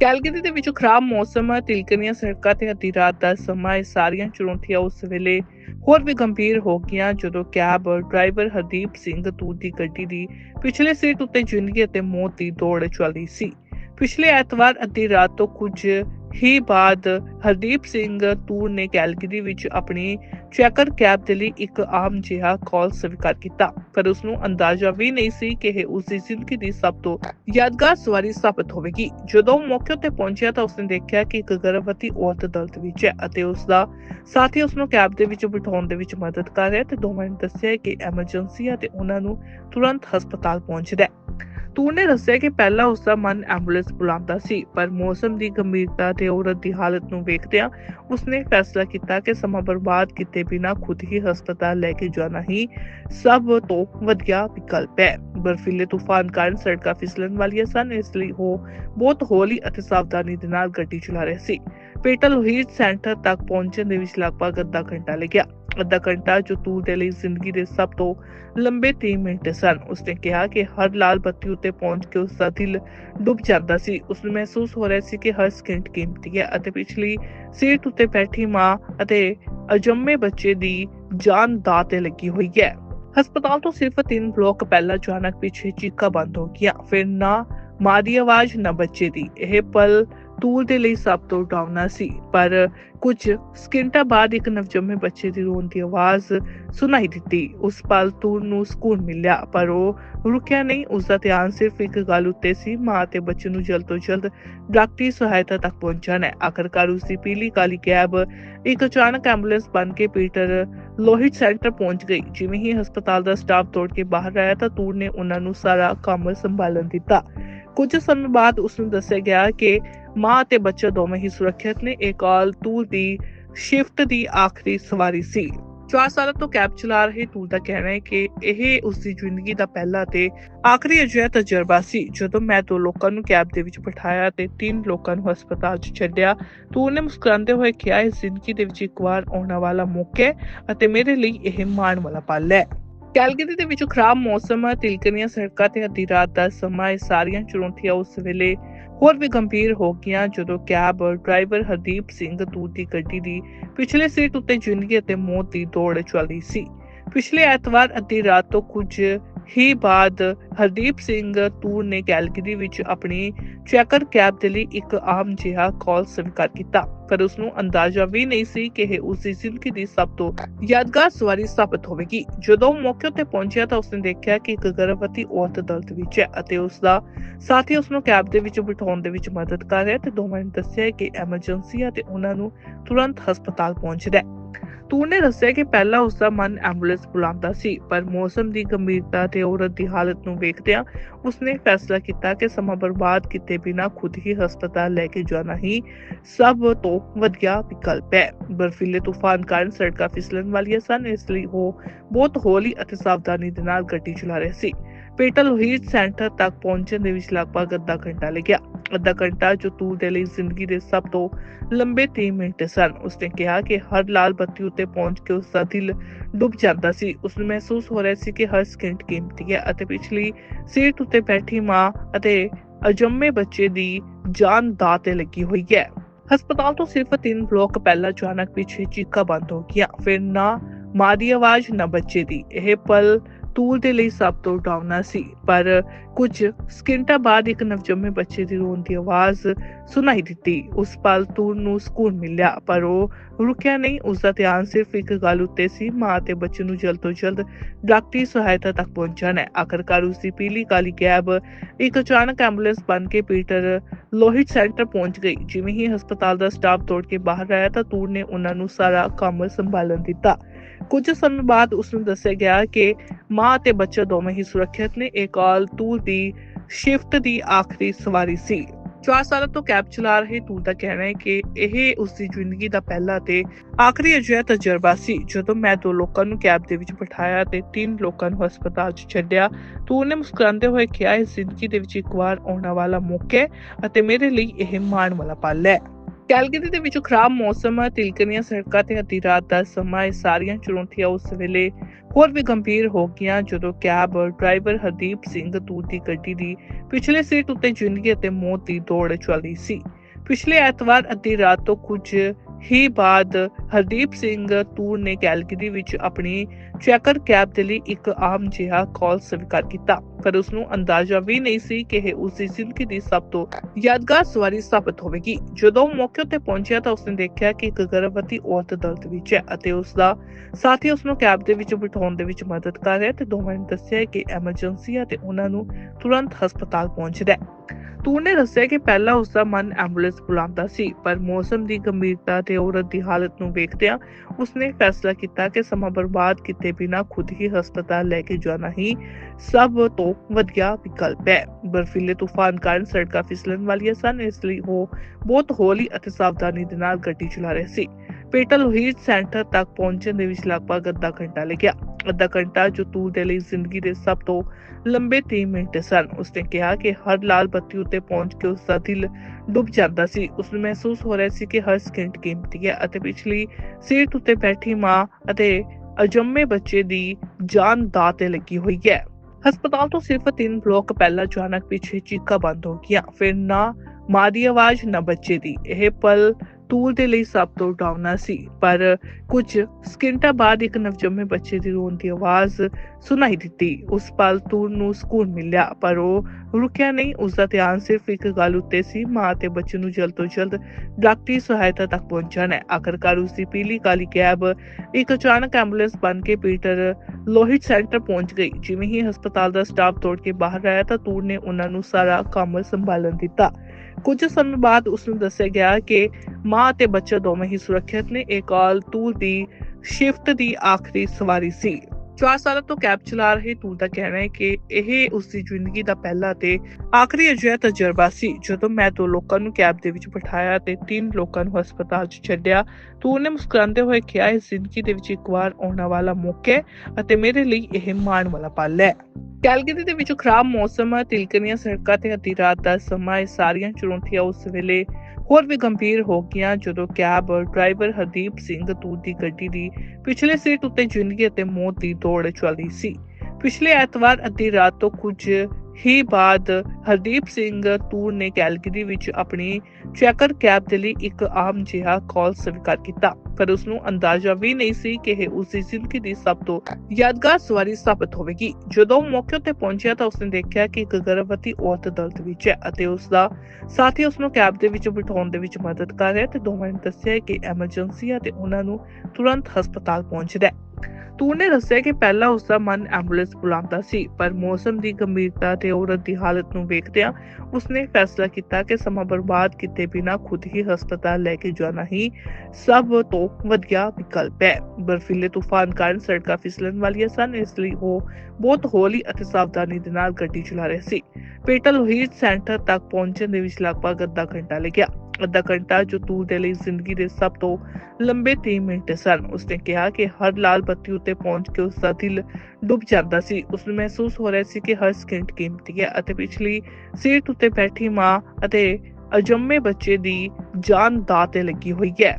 Calgary ਦੇ ਵਿੱਚ ਖਰਾਬ ਮੌਸਮ ਤਿਲਕਣੀਆਂ ਸੜਕਾਂ ਤੇ ਅੱਧੀ ਰਾਤ ਦਾ ਸਮਾਂ, ਇਹ ਸਾਰੀਆਂ ਚੁਣੌਤੀਆਂ ਉਸ ਵੇਲੇ ਹੋਰ ਵੀ ਗੰਭੀਰ ਹੋ ਗਈਆਂ, ਜਦੋਂ ਕੈਬ ਡਰਾਈਵਰ ਹਰਦੀਪ ਸਿੰਘ ਤੂਰ ਦੀ ਗੱਡੀ ਦੀ ਪਿਛਲੇ ਸੀਟ ਉੱਤੇ ਜ਼ਿੰਦਗੀ ਅਤੇ ਮੌਤ ਦੀ ਦੌੜ ਚੱਲ ਰਹੀ ਸੀ। ਪਿਛਲੇ ਐਤਵਾਰ ਅੱਧੀ ਰਾਤ ਤੋਂ ਕੁਝ ਹੀ ਬਾਅਦ ਹਰਦੀਪ ਸਿੰਘ ਤੂਰ ਨੇ ਕੈਲਗਰੀ ਵਿੱਚ ਆਪਣੀ ਚੈਕਰ ਕੈਬ ਦੇ ਲਈ ਇੱਕ ਆਮ ਜਿਹਾ ਕਾਲ ਸਵੀਕਾਰ ਕੀਤਾ। ਪਰ ਉਸ ਨੂੰ ਅੰਦਾਜ਼ਾ ਵੀ ਨਹੀਂ ਸੀ ਕਿ ਇਹ ਉਸ ਦੀ ਜ਼ਿੰਦਗੀ ਦੀ ਸਭ ਤੋਂ ਯਾਦਗਾਰ ਸਵਾਰੀ ਸਾਬਤ ਹੋਵੇਗੀ। ਜਦੋਂ ਮੌਕੇ ਉੱਤੇ ਪਹੁੰਚਿਆ ਤਾਂ ਉਸਨੇ ਦੇਖਿਆ ਕਿ ਇੱਕ ਗਰਭਵਤੀ ਔਰਤ ਦਰਦ ਵਿੱਚ ਹੈ ਅਤੇ ਉਸ ਦਾ ਸਾਥੀ ਉਸ ਨੂੰ ਕੈਬ ਦੇ ਵਿੱਚ ਬਿਠਾਉਣ ਦੇ ਵਿੱਚ ਮਦਦ ਕਰ ਰਿਹਾ ਤੇ ਦੋਵਾਂ ਨੇ ਦੱਸਿਆ ਕਿ ਐਮਰਜੈਂਸੀ ਹੈ ਤੇ ਉਹਨਾਂ ਨੂੰ ਤੁਰੰਤ ਹਸਪਤਾਲ ਪਹੁੰਚਦਾ ਹੈ। ਤੂਰ ਨੇ ਦੱਸਿਆ ਕਿ ਪਹਿਲਾਂ ਉਸ ਦਾ ਮਨ ਐਂਬੂਲੈਂਸ ਬੁਲਾਉਂਦਾ ਸੀ, ਪਰ ਮੌਸਮ ਦੀ ਗੰਭੀਰਤਾ ਤੇ ਔਰਤ ਦੀ ਹਾਲਤ ਨੂੰ ਵੇਖਦਿਆਂ ਉਸਨੇ ਫੈਸਲਾ ਕੀਤਾ ਕਿ ਸਮਾਂ ਬਰਬਾਦ ਕੀਤੇ ਬਿਨਾਂ ਖੁਦ ਹੀ ਹਸਪਤਾਲ ਲੈ ਕੇ ਜਾਣਾ ਹੀ ਸਭ ਤੋਂ ਵਧੀਆ ਵਿਕਲਪ ਹੈ। ਬਰਫੀਲੇ ਤੂਫਾਨ ਕਾਰਨ ਸੜਕਾਂ ਫਿਸਲਣ ਵਾਲੀਆਂ ਸਨ, ਇਸ ਲਈ ਉਹ ਬਹੁਤ ਹੌਲੀ ਅਤੇ ਸਾਵਧਾਨੀ ਦੇ ਨਾਲ ਗੱਡੀ ਚਲਾ ਰਹੇ ਸੀ। ਪੇਟਲ ਹੀਟ ਸੈਂਟਰ ਤੱਕ ਪਹੁੰਚਣ ਦੇ ਵਿੱਚ ਲਗਭਗ ਅੱਧਾ ਘੰਟਾ ਲੱਗਿਆ। ਅੱਧਾ ਘੰਟਾ ਜੋ ਤੂਰ ਦੇ ਲਈ ਜ਼ਿੰਦਗੀ ਦੇ ਸਭ ਤੋਂ ਲੰਬੇ 3 ਮਿੰਟ ਸਨ। ਉਸਨੇ ਕਿਹਾ ਕਿ ਹਰ ਲਾਲ ਬੱਤੀ ਉੱਤੇ ਪਹੁੰਚ ਕੇ ਉਸ ਦਾ ਦਿਲ ਡੁੱਬ ਜਾਂਦਾ ਸੀ। ਉਸ ਨੂੰ ਮਹਿਸੂਸ ਹੋ ਰਿਹਾ ਸੀ ਕਿ ਹਰ ਸਕਿੰਟ ਕੀਮਤੀ ਹੈ ਅਤੇ ਪਿਛਲੀ ਸੀਟ ਉੱਤੇ ਬੈਠੀ ਮਾਂ ਅਤੇ ਅਜੰਮੇ ਬੱਚੇ ਦੀ ਜਾਨ ਦਾਅ ਤੇ ਲੱਗੀ ਹੋਈ ਹੈ। ਹਸਪਤਾਲ ਤੋਂ ਸਿਰਫ 3 ਬਲੋਕ ਪਹਿਲਾਂ ਅਚਾਨਕ ਪਿੱਛੇ ਚੀਕਾਂ ਬੰਦ ਹੋ ਗਈਆਂ। ਫਿਰ ਨਾ ਮਾਂ ਦੀ ਆਵਾਜ਼, ਨਾ ਬੱਚੇ ਦੀ। ਇਹ ਪਲ ਤੂਰ ਦੇ ਲਈ ਸਭ ਤੋਂ ਡਰਾਵਨਾ ਸੀ, ਪਰ ਕੁਝ ਸਕਿੰਟਾਂ ਬਾਅਦ ਇੱਕ ਨਵਜੰਮੇ ਬੱਚੇ ਦੀ ਰੋਣ ਦੀ ਆਵਾਜ਼ ਸੁਣਾਈ ਦਿੱਤੀ। ਉਸ ਪਲ ਤੂਰ ਨੂੰ ਸਕੂਨ ਮਿਲਿਆ, ਪਰ ਉਹ ਰੁਕਿਆ ਨਹੀਂ। ਉਸ ਦਾ ਧਿਆਨ ਸਿਰਫ ਇੱਕ ਗੱਲ ਉੱਤੇ ਸੀ, ਮਾਂ ਤੇ ਬੱਚੇ ਨੂੰ ਜਲਦ ਤੋਂ ਜਲਦ ਡਾਕਟਰੀ ਸਹਾਇਤਾ ਤੱਕ ਪਹੁੰਚਾਣਾ ਹੈ। ਆਖਰਕਾਰ ਉਸ ਦੀ ਪੀਲੀ ਕਾਲੀ ਕੈਬ ਇੱਕ ਅਚਾਨਕ ਐਂਬੂਲੈਂਸ ਬਣ ਕੇ ਪੀਟਰ ਲੋਹਿਤ ਸੈਂਟਰ ਪਹੁੰਚ ਗਈ। ਜਿਵੇਂ ਹੀ ਹਸਪਤਾਲ ਦਾ ਸਟਾਫ ਤੋੜ ਕੇ ਬਾਹਰ ਆਇਆ ਤਾਂ ਤੂਰ ਨੇ ਉਹਨਾਂ ਨੂੰ ਸਾਰਾ ਕੰਮ ਸੰਭਾਲਣ ਦਿੱਤਾ। ਕੁਝ ਸਮੇਂ ਬਾਅਦ ਉਸ ਨੂੰ ਦੱਸਿਆ ਗਿਆ ਕਿ ਮਾਂ ਅਤੇ ਬੱਚਾ ਦੋਵੇਂ ਹੀ ਸੁਰੱਖਿਅਤ ਨੇ। ਇਹ ਕਾਲ ਤੂਰ ਦੀ ਸ਼ਿਫਟ ਦੀ ਆਖਰੀ ਸਵਾਰੀ ਸੀ। 4 ਸਾਲਾਂ ਤੋਂ ਕੈਬ ਚਲਾ ਰਹੇ ਤੂਰ ਦਾ ਕਹਿਣਾ ਹੈ ਕਿ ਇਹ ਉਸ ਦੀ ਜ਼ਿੰਦਗੀ ਦਾ ਪਹਿਲਾ ਤੇ ਆਖਰੀ ਅਜਿਹਾ ਤਜਰਬਾ ਸੀ। ਜਦੋਂ ਮੈਂ ਦੋ ਲੋਕਾਂ ਨੂੰ ਕੈਬ ਦੇ ਵਿੱਚ ਬਿਠਾਇਆ ਤੇ ਤਿੰਨ ਲੋਕਾਂ ਨੂੰ ਹਸਪਤਾਲ 'ਚ ਛੱਡਿਆ ਤੂਰ ਨੇ ਮੁਸਕਰਾਉਂਦੇ ਹੋਏ ਕਿਹਾ, ਇਸ ਜ਼ਿੰਦਗੀ ਦੇ ਵਿੱਚ ਇੱਕ ਵਾਰ ਆਉਣ ਵਾਲਾ ਮੌਕਾ ਹੈ ਅਤੇ ਮੇਰੇ ਲਈ ਇਹ ਮਾਣ ਵਾਲਾ ਪਲ ਹੈ। ਕੈਲਗਰੀ ਦੇ ਵਿੱਚ ਖਰਾਬ ਮੌਸਮ, ਤਿਲਕਣੀਆਂ, ਸੜਕਾਂ ਤੇ ਅੱਧੀ ਰਾਤ ਦਾ ਸਮਾਂ, ਇਹ ਸਾਰੀਆਂ ਚੁਣੌਤੀਆਂ ਉਸ ਵੇਲੇ ਹੋਰ ਵੀ ਗੰਭੀਰ ਹੋ ਗਈਆਂ, ਜਦੋਂ ਕੈਬ ਡਰਾਈਵਰ ਹਰਦੀਪ ਸਿੰਘ ਤੂਰ ਦੀ ਗੱਡੀ ਦੀ ਪਿਛਲੇ ਸੀਟ ਉੱਤੇ ਜ਼ਿੰਦਗੀ ਅਤੇ ਮੌਤ ਦੀ ਦੌੜ ਚੱਲ ਰਹੀ ਸੀ। ਪਿਛਲੇ ਐਤਵਾਰ ਅੱਧੀ ਰਾਤ ਤੋਂ ਕੁਝ ਹੀ ਬਾਅਦ ਹਰਦੀਪ ਸਿੰਘ ਤੂਰ ਨੇ ਕੈਲਗਰੀ ਵਿੱਚ ਆਪਣੀ ਚੈਕਰ ਕੈਬ ਦੇ ਲਈ ਇੱਕ ਆਮ ਜਿਹਾ ਕਾਲ ਸਵੀਕਾਰ ਕੀਤਾ, ਪਰ ਉਸ ਨੂੰ ਅੰਦਾਜ਼ਾ ਵੀ ਨਹੀਂ ਸੀ ਕਿ ਇਹ ਉਸ ਦੀ ਜ਼ਿੰਦਗੀ ਦੀ ਸਭ ਤੋਂ ਯਾਦਗਾਰ ਸਵਾਰੀ ਸਾਬਤ ਹੋਵੇਗੀ। ਜਦੋਂ ਉਹ ਮੌਕੇ ਉੱਤੇ ਪਹੁੰਚਿਆ ਤਾਂ ਉਸਨੇ ਦੇਖਿਆ ਕਿ ਇੱਕ ਗਰਭਵਤੀ ਔਰਤ ਦਰਦ ਵਿੱਚ ਹੈ ਅਤੇ ਉਸ ਦਾ ਸਾਥੀ ਉਸ ਨੂੰ ਕੈਬ ਦੇ ਵਿੱਚ ਬਿਠਾਉਣ ਦੇ ਵਿੱਚ ਮਦਦ ਕਰ ਰਿਹਾ ਤੇ ਦੋਵਾਂ ਨੇ ਦੱਸਿਆ ਕਿ ਐਮਰਜੈਂਸੀ ਹੈ ਤੇ ਉਹਨਾਂ ਨੂੰ ਤੁਰੰਤ ਹਸਪਤਾਲ ਪਹੁੰਚਦਾ ਹੈ। ਤੂਰ ਨੇ ਦੱਸਿਆ ਕਿ ਪਹਿਲਾਂ ਉਸ ਦਾ ਮਨ ਐਂਬੂਲੈਂਸ ਬੁਲਾਉਂਦਾ ਸੀ, ਪਰ ਮੌਸਮ ਦੀ ਗੰਭੀਰਤਾ ਤੇ ਔਰਤ ਦੀ ਹਾਲਤ ਨੂੰ ਵੇਖਦਿਆਂ ਉਸਨੇ ਫੈਸਲਾ ਕੀਤਾ ਕਿ ਸਮਾਂ ਬਰਬਾਦ ਕੀਤੇ ਬਿਨਾਂ ਖੁਦ ਹੀ ਹਸਪਤਾਲ ਲੈ ਕੇ ਜਾਣਾ ਹੀ ਸਭ ਤੋਂ ਵਧੀਆ ਵਿਕਲਪ ਹੈ। ਬਰਫੀਲੇ ਤੂਫਾਨ ਕਾਰਨ ਸੜਕਾਂ ਫਿਸਲਣ ਵਾਲੀਆਂ ਸਨ, ਇਸ ਲਈ ਉਹ ਬਹੁਤ ਹੌਲੀ ਅਤੇ ਸਾਵਧਾਨੀ ਦੇ ਨਾਲ ਗੱਡੀ ਚਲਾ ਰਹੇ ਸੀ। ਪੇਟਲ ਹੀਟ ਸੈਂਟਰ ਤੱਕ ਪਹੁੰਚਣ ਦੇ ਵਿੱਚ ਲਗਭਗ ਅੱਧਾ ਘੰਟਾ ਲੱਗਿਆ। ਅੱਧਾ ਘੰਟਾ ਜੋ ਤੂਰ ਦੇ ਲਈ ਜ਼ਿੰਦਗੀ ਦੇ ਸਭ ਤੋਂ ਲੰਬੇ 3 ਮਿੰਟ ਸਨ। ਉਸਨੇ ਕਿਹਾ ਕਿ ਹਰ ਲਾਲ ਬੱਤੀ ਉੱਤੇ ਪਹੁੰਚ ਕੇ ਉਸ ਦਾ ਦਿਲ ਡੁੱਬ ਜਾਂਦਾ ਸੀ। ਉਸ ਨੂੰ ਮਹਿਸੂਸ ਹੋ ਰਿਹਾ ਸੀ ਕਿ ਹਰ ਸਕਿੰਟ ਕੀਮਤੀ ਹੈ ਅਤੇ ਪਿਛਲੀ ਸੀਟ ਉੱਤੇ ਬੈਠੀ ਮਾਂ ਅਤੇ ਅਜੰਮੇ ਬੱਚੇ ਦੀ ਜਾਨ ਦਾਅ ਤੇ ਲੱਗੀ ਹੋਈ ਹੈ। ਹਸਪਤਾਲ ਤੋਂ ਸਿਰਫ 3 ਬਲੋਕ ਪਹਿਲਾਂ ਅਚਾਨਕ ਪਿੱਛੇ ਚੀਕਾਂ ਬੰਦ ਹੋ ਗਈਆਂ। ਫਿਰ ਨਾ ਮਾਂ ਦੀ ਆਵਾਜ਼, ਨਾ ਬੱਚੇ ਦੀ। ਇਹ ਪਲ ਤੂਰ ਦੇ ਲਈ ਸਭ ਤੋਂ ਡਰਾਵਨਾ ਸੀ, ਪਰ ਕੁਝ ਸਕਿੰਟਾਂ ਬਾਅਦ ਇੱਕ ਨਵਜੰਮੇ ਬੱਚੇ ਦੀ ਰੋਣ ਦੀ ਆਵਾਜ਼ ਸੁਣਾਈ ਦਿੱਤੀ। ਉਸ ਪਲ ਤੂਰ ਨੂੰ ਸਕੂਨ ਮਿਲਿਆ, ਪਰ ਉਹ ਰੁਕਿਆ ਨਹੀਂ। ਉਸ ਦਾ ਧਿਆਨ ਸਿਰਫ ਇੱਕ ਗੱਲ ਉੱਤੇ ਸੀ, ਮਾਂ ਤੇ ਬੱਚੇ ਨੂੰ ਜਲਦ ਤੋਂ ਜਲਦ ਡਾਕਟਰੀ ਸਹਾਇਤਾ ਤੱਕ ਪਹੁੰਚਾਣਾ ਹੈ। ਆਖਰਕਾਰ ਉਸ ਦੀ ਪੀਲੀ ਕਾਲੀ ਕੈਬ ਇੱਕ ਅਚਾਨਕ ਐਂਬੂਲੈਂਸ ਬਣ ਕੇ ਪੀਟਰ ਲੋਹਿਤ ਸੈਂਟਰ ਪਹੁੰਚ ਗਈ। ਜਿਵੇਂ ਹੀ ਹਸਪਤਾਲ ਦਾ ਸਟਾਫ ਤੋੜ ਕੇ ਬਾਹਰ ਆਇਆ ਤਾਂ ਤੂਰ ਨੇ ਉਹਨਾਂ ਨੂੰ ਸਾਰਾ ਕੰਮ ਸੰਭਾਲਣ ਦਿੱਤਾ। ਕੁਝ ਸਮੇਂ ਬਾਅਦ ਉਸ ਨੂੰ ਦੱਸਿਆ ਗਿਆ ਕਿ ਮਾਂ ਅਤੇ ਬੱਚਾ ਦੋਵੇਂ ਹੀ ਸੁਰੱਖਿਅਤ ਨੇ। ਇਹ ਕਾਲ ਤੂਰ ਦੀ ਸ਼ਿਫਟ ਦੀ ਆਖਰੀ ਸਵਾਰੀ ਸੀ। 4 ਸਾਲਾਂ ਤੋਂ ਕੈਬ ਚਲਾ ਰਹੇ ਤੂਰ ਦਾ ਕਹਿਣਾ ਹੈ ਕਿ ਇਹ ਉਸ ਦੀ ਜ਼ਿੰਦਗੀ ਦਾ ਪਹਿਲਾ ਤੇ ਆਖਰੀ ਅਜਿਹਾ ਤਜਰਬਾ ਸੀ। ਜਦੋਂ ਮੈਂ ਦੋ ਲੋਕਾਂ ਨੂੰ ਕੈਬ ਦੇ ਵਿੱਚ ਬਿਠਾਇਆ ਤੇ ਤਿੰਨ ਲੋਕਾਂ ਨੂੰ ਹਸਪਤਾਲ 'ਚ ਛੱਡਿਆ, ਤੂਰ ਨੇ ਮੁਸਕਰਾਉਂਦੇ ਹੋਏ ਕਿਹਾ, ਇਸ ਜ਼ਿੰਦਗੀ ਦੇ ਵਿੱਚ ਇੱਕ ਵਾਰ ਆਉਣ ਵਾਲਾ ਮੌਕਾ ਹੈ ਅਤੇ ਮੇਰੇ ਲਈ ਇਹ ਮਾਣ ਵਾਲਾ ਪਲ ਹੈ। ਕੈਲਗਰੀ ਦੇ ਵਿੱਚ ਖਰਾਬ ਮੌਸਮ, ਤਿਲਕਣੀਆਂ, ਸੜਕਾਂ ਤੇ ਅੱਧੀ ਰਾਤ ਦਾ ਸਮਾਂ, ਇਹ ਸਾਰੀਆਂ ਚੁਣੌਤੀਆਂ ਉਸ ਵੇਲੇ ਹੋਰ ਵੀ ਗੰਭੀਰ ਹੋ ਗਈਆਂ, ਜਦੋਂ ਕੈਬ ਡਰਾਈਵਰ ਹਰਦੀਪ ਸਿੰਘ ਤੂਤ ਦੀ ਗੱਡੀ ਦੀ ਪਿਛਲੇ ਸੀਟ ਉੱਤੇ ਜ਼ਿੰਦਗੀ ਅਤੇ ਮੌਤ ਦੀ ਦੌੜ ਚੱਲੀ ਸੀ। ਪਿਛਲੇ ਐਤਵਾਰ ਅੱਧੀ ਰਾਤ ਤੋਂ ਕੁਝ ਹੀ ਬਾਅਦ ਹਰਦੀਪ ਸਿੰਘ ਤੂਰ ਨੇ ਕੈਲਗਰੀ ਵਿੱਚ ਆਪਣੀ ਚੈਕਰ ਕੈਬ ਦੇ ਲਈ ਇੱਕ ਆਮ ਜਿਹਾ ਕਾਲ ਸਵੀਕਾਰ ਕੀਤਾ। ਪਰ ਉਸ ਨੂੰ ਅੰਦਾਜ਼ਾ ਵੀ ਨਹੀਂ ਸੀ ਕਿ ਇਹ ਉਸ ਦੀ ਜ਼ਿੰਦਗੀ ਦੀ ਸਭ ਤੋਂ ਯਾਦਗਾਰ ਸਵਾਰੀ ਸਾਬਤ ਹੋਵੇਗੀ। ਜਦੋਂ ਉਹ ਮੌਕੇ ਉੱਤੇ ਪਹੁੰਚਿਆ ਤਾਂ ਉਸਨੇ ਦੇਖਿਆ ਕਿ ਇੱਕ ਗਰਭਵਤੀ ਔਰਤ ਦਰਦ ਵਿੱਚ ਹੈ ਅਤੇ ਉਸ ਦਾ ਸਾਥੀ ਉਸ ਨੂੰ ਕੈਬ ਦੇ ਵਿੱਚ ਬਿਠਾਉਣ ਦੇ ਵਿੱਚ ਮਦਦ ਕਰ ਰਿਹਾ ਤੇ ਦੋਵਾਂ ਨੇ ਦੱਸਿਆ ਕਿ ਐਮਰਜੈਂਸੀ ਹੈ ਤੇ ਉਹਨਾਂ ਨੂੰ ਤੁਰੰਤ ਹਸਪਤਾਲ ਪਹੁੰਚਦਾ ਹੈ। ਤੂਰ ਨੇ ਦੱਸਿਆ ਕਿ ਪਹਿਲਾਂ ਉਸ ਦਾ ਮਨ ਐਂਬੂਲੈਂਸ ਬੁਲਾਉਂਦਾ ਸੀ, ਪਰ ਮੌਸਮ ਦੀ ਗੰਭੀਰਤਾ ਤੇ ਔਰਤ ਦੀ ਹਾਲਤ ਨੂੰ ਵੇਖਦਿਆਂ ਉਸਨੇ ਫੈਸਲਾ ਕੀਤਾ ਕਿ ਸਮਾਂ ਬਰਬਾਦ ਕੀਤੇ ਬਿਨਾਂ ਖੁਦ ਹੀ ਹਸਪਤਾਲ ਲੈ ਕੇ ਜਾਣਾ ਹੀ ਸਭ ਤੋਂ ਵਧੀਆ ਵਿਕਲਪ ਹੈ। ਬਰਫੀਲੇ ਤੂਫਾਨ ਕਾਰਨ ਸੜਕਾਂ ਫਿਸਲਣ ਵਾਲੀਆਂ ਸਨ, ਇਸ ਲਈ ਉਹ ਬਹੁਤ ਹੌਲੀ ਅਤੇ ਸਾਵਧਾਨੀ ਦੇ ਨਾਲ ਗੱਡੀ ਚਲਾ ਰਹੇ ਸੀ। ਪੇਟਲ ਲੋਹੀਤ ਸੈਂਟਰ ਤੱਕ ਪਹੁੰਚਣ ਦੇ ਵਿੱਚ ਲਗਭਗ ਅੱਧਾ ਘੰਟਾ ਲੱਗਿਆ। ਅੱਧਾ ਘੰਟਾ ਜੋ ਤੂਰ ਦੇ ਲਈ ਜ਼ਿੰਦਗੀ ਦੇ ਸਭ ਤੋਂ ਲੰਬੇ 30 ਮਿੰਟ ਸਨ। ਉਸਨੇ ਕਿਹਾ ਕਿ ਹਰ ਲਾਲ ਬੱਤੀ ਉੱਤੇ ਪਹੁੰਚ ਕੇ ਉਸ ਦਾ ਦਿਲ ਡੁੱਬ ਜਾਂਦਾ ਸੀ। ਉਸ ਨੂੰ ਮਹਿਸੂਸ ਹੋ ਰਿਹਾ ਸੀ ਕਿ ਹਰ ਸਕਿੰਟ ਕੀਮਤੀ ਹੈ ਅਤੇ ਪਿਛਲੀ ਸੀਟ ਉੱਤੇ ਬੈਠੀ ਮਾਂ ਅਤੇ ਅਜੰਮੇ ਬੱਚੇ ਦੀ ਜਾਨ ਦਾਅ ਤੇ ਲੱਗੀ ਹੋਈ ਹੈ। ਹਸਪਤਾਲ ਤੋਂ ਸਿਰਫ 3 ਬਲੋਕ ਪਹਿਲਾਂ ਅਚਾਨਕ ਪਿੱਛੇ ਚੀਕਾਂ ਬੰਦ ਹੋ ਗਈਆਂ। ਫਿਰ ਨਾ ਮਾਂ ਦੀ ਆਵਾਜ਼, ਨਾ ਬੱਚੇ ਦੀ। ਇਹ ਪਲ ਤੂਰ ਦੇ ਲਈ ਸਭ ਤੋਂ ਡਰਾਉਣਾ ਸੀ, ਪਰ ਕੁਝ ਸਕਿੰਟਾਂ ਬਾਅਦ ਇੱਕ ਨਵਜੰਮੇ ਬੱਚੇ ਦੀ ਰੋਣ ਦੀ ਆਵਾਜ਼ ਸੁਣਾਈ ਦਿੱਤੀ। ਉਸ ਪਲ ਤੂਰ ਨੂੰ ਸਕੂਨ ਮਿਲਿਆ, ਪਰ ਉਹ ਰੁਕਿਆ ਨਹੀਂ। ਉਸ ਦਾ ਧਿਆਨ ਸਿਰਫ ਇੱਕ ਗੱਲ ਉੱਤੇ ਸੀ, ਮਾਂ ਤੇ ਬੱਚੇ ਨੂੰ ਜਲਦ ਤੋਂ ਜਲਦ ਡਾਕਟਰੀ ਸਹਾਇਤਾ ਤੱਕ ਪਹੁੰਚਾਉਣਾ ਹੈ। ਆਖਰਕਾਰ ਉਸ ਦੀ ਪੀਲੀ ਕਾਲੀ ਕੈਬ ਇੱਕ ਅਚਾਨਕ ਐਂਬੂਲੈਂਸ ਬਣ ਕੇ ਪੀਟਰ ਲੋਹਿਤ ਸੈਂਟਰ ਪਹੁੰਚ ਗਈ। ਜਿਵੇਂ ਹੀ ਹਸਪਤਾਲ ਦਾ ਸਟਾਫ ਤੋੜ ਕੇ ਬਾਹਰ ਆਇਆ ਤਾਂ ਤੂਰ ਨੇ ਉਹਨਾਂ ਨੂੰ ਸਾਰਾ ਕੰਮ ਸੰਭਾਲਣ ਦਿੱਤਾ। ਕੁਝ ਸਮੇਂ ਬਾਅਦ ਉਸ ਨੂੰ ਦੱਸਿਆ ਗਿਆ ਕਿ ਮਾਂ ਤੇ ਬੱਚਾ ਦੋਵੇਂ ਹੀ ਸੁਰੱਖਿਅਤ ਨੇ। ਇਹ ਕਾਲ ਤੂਲ ਦੀ ਸ਼ਿਫਟ ਦੀ ਆਖਰੀ ਸਵਾਰੀ ਸੀ। ਚਾਰ ਸਾਲਾਂ ਤੋਂ ਕੈਬ ਚਲਾ ਰਹੇ ਤੂਲ ਦਾ ਕਹਿਣਾ ਹੈ ਕਿ ਇਹ ਉਸ ਦੀ ਜ਼ਿੰਦਗੀ ਦਾ ਪਹਿਲਾ ਤੇ ਆਖਰੀ ਅਜਿਹਾ ਤਜਰਬਾ ਸੀ। ਜਦੋਂ ਮੈਂ ਦੋ ਲੋਕਾਂ ਨੂੰ ਕੈਬ ਦੇ ਵਿੱਚ ਬਿਠਾਇਆ ਤੇ ਤਿੰਨ ਲੋਕਾਂ ਨੂੰ ਹਸਪਤਾਲ 'ਚ ਛੱਡਿਆ ਤੂਰ ਨੇ ਮੁਸਕਰਾਉਂਦੇ ਹੋਏ ਕਿਹਾ, ਇਸ ਜ਼ਿੰਦਗੀ ਦੇ ਵਿੱਚ ਇੱਕ ਵਾਰ ਆਉਣ ਵਾਲਾ ਮੌਕਾ ਅਤੇ ਮੇਰੇ ਲਈ ਇਹ ਮਾਣ ਵਾਲਾ ਪਲ ਹੈ। ਕੈਲਗਰੀ ਦੇ ਵਿੱਚ ਖਰਾਬ ਮੌਸਮ, ਤਿਲਕਣੀਆਂ ਸੜਕਾਂ ਤੇ ਅੱਧੀ ਰਾਤ ਦਾ ਸਮਾਂ, ਇਹ ਸਾਰੀਆਂ ਚੁਣੌਤੀਆਂ ਉਸ ਵੇਲੇ ਹੋਰ ਵੀ ਗੰਭੀਰ ਹੋ ਗਈਆਂ। ਜਦੋਂ ਕੈਬ ਡਰਾਈਵਰ ਹਰਦੀਪ ਸਿੰਘ ਤੂਤ ਦੀ ਗੱਡੀ ਦੀ ਪਿਛਲੇ ਸੀਟ ਉੱਤੇ ਜ਼ਿੰਦਗੀ ਅਤੇ ਮੌਤ ਦੀ ਦੌੜ ਚੱਲ ਸੀ। ਪਿਛਲੇ ਐਤਵਾਰ ਅੱਧੀ ਰਾਤ ਤੋਂ ਕੁਝ ਹੀ ਬਾਅਦ ਹਰਦੀਪ ਸਿੰਘ ਤੂਰ ਨੇ ਕੈਲਗਰੀ ਵਿੱਚ ਆਪਣੀ ਚੈਕਰ ਕੈਬ ਦੇ ਲਈ ਇੱਕ ਆਮ ਜਿਹਾ ਕਾਲ ਸਵੀਕਾਰ ਕੀਤਾ, ਪਰ ਉਸ ਨੂੰ ਅੰਦਾਜ਼ਾ ਵੀ ਨਹੀਂ ਸੀ ਕਿ ਇਹ ਉਸ ਦੀ ਜ਼ਿੰਦਗੀ ਦੀ ਸਭ ਤੋਂ ਯਾਦਗਾਰ ਸਵਾਰੀ ਸਾਬਤ ਹੋਵੇਗੀ। ਜਦੋਂ ਉਹ ਮੌਕੇ ਉੱਤੇ ਪਹੁੰਚਿਆ ਤਾਂ ਉਸਨੇ ਦੇਖਿਆ ਕਿ ਇੱਕ ਗਰਭਵਤੀ ਔਰਤ ਦਰਦ ਵਿੱਚ ਹੈ ਅਤੇ ਉਸ ਦਾ ਸਾਥੀ ਉਸ ਨੂੰ ਕੈਬ ਦੇ ਵਿੱਚ ਬਿਠਾਉਣ ਦੇ ਵਿੱਚ ਮਦਦ ਕਰ ਰਿਹਾ ਤੇ ਦੋਵਾਂ ਨੇ ਦੱਸਿਆ ਕਿ ਐਮਰਜੈਂਸੀ ਹੈ ਤੇ ਉਹਨਾਂ ਨੂੰ ਤੁਰੰਤ ਹਸਪਤਾਲ ਪਹੁੰਚਦਾ ਹੈ। ਤੂਰ ਨੇ ਦੱਸਿਆ ਕਿ ਪਹਿਲਾਂ ਉਸ ਦਾ ਮਨ ਐਂਬੂਲੈਂਸ ਬੁਲਾਉਂਦਾ ਸੀ, ਪਰ ਮੌਸਮ ਦੀ ਗੰਭੀਰਤਾ ਤੇ ਔਰਤ ਦੀ ਹਾਲਤ ਨੂੰ ਵੇਖਦਿਆਂ ਉਸਨੇ ਫੈਸਲਾ ਕੀਤਾ ਕਿ ਸਮਾਂ ਬਰਬਾਦ ਕੀਤੇ ਬਿਨਾਂ ਖੁਦ ਹੀ ਹਸਪਤਾਲ ਲੈ ਕੇ ਜਾਣਾ ਹੀ ਸਭ ਤੋਂ ਵਧੀਆ ਵਿਕਲਪ ਹੈ। ਬਰਫੀਲੇ ਤੂਫਾਨ ਕਾਰਨ ਸੜਕਾਂ ਫਿਸਲਣ ਵਾਲੀਆਂ ਸਨ, ਇਸ ਲਈ ਉਹ ਬਹੁਤ ਹੌਲੀ ਅਤੇ ਸਾਵਧਾਨੀ ਦੇ ਨਾਲ ਗੱਡੀ ਚਲਾ ਰਹੇ ਸੀ। ਪੇਟਲ ਲੋਹੀਤ ਸੈਂਟਰ ਤੱਕ ਪਹੁੰਚਣ ਦੇ ਵਿੱਚ ਲਗਭਗ ਅੱਧਾ ਘੰਟਾ ਲੱਗਿਆ। ਅੱਧਾ ਘੰਟਾ ਜੋ ਤੂਰ ਦੇ ਲਈ ਜ਼ਿੰਦਗੀ ਦੇ ਸਭ ਤੋਂ ਲੰਬੇ 30 ਮਿੰਟ ਸਨ। ਉਸਨੇ ਕਿਹਾ ਕਿ ਹਰ ਲਾਲ ਬੱਤੀ ਉੱਤੇ ਪਹੁੰਚ ਕੇ ਉਸ ਦਾ ਦਿਲ ਡੁੱਬ ਜਾਂਦਾ ਸੀ। ਉਸ ਨੂੰ ਮਹਿਸੂਸ ਹੋ ਰਿਹਾ ਸੀ ਕਿ ਹਰ ਸਕਿੰਟ ਕੀਮਤੀ ਹੈ ਅਤੇ ਪਿਛਲੀ ਸੀਟ ਉੱਤੇ ਬੈਠੀ ਮਾਂ ਅਤੇ ਅਜੰਮੇ ਬੱਚੇ ਦੀ ਜਾਨ ਦਾਅ ਤੇ ਲੱਗੀ ਹੋਈ ਹੈ।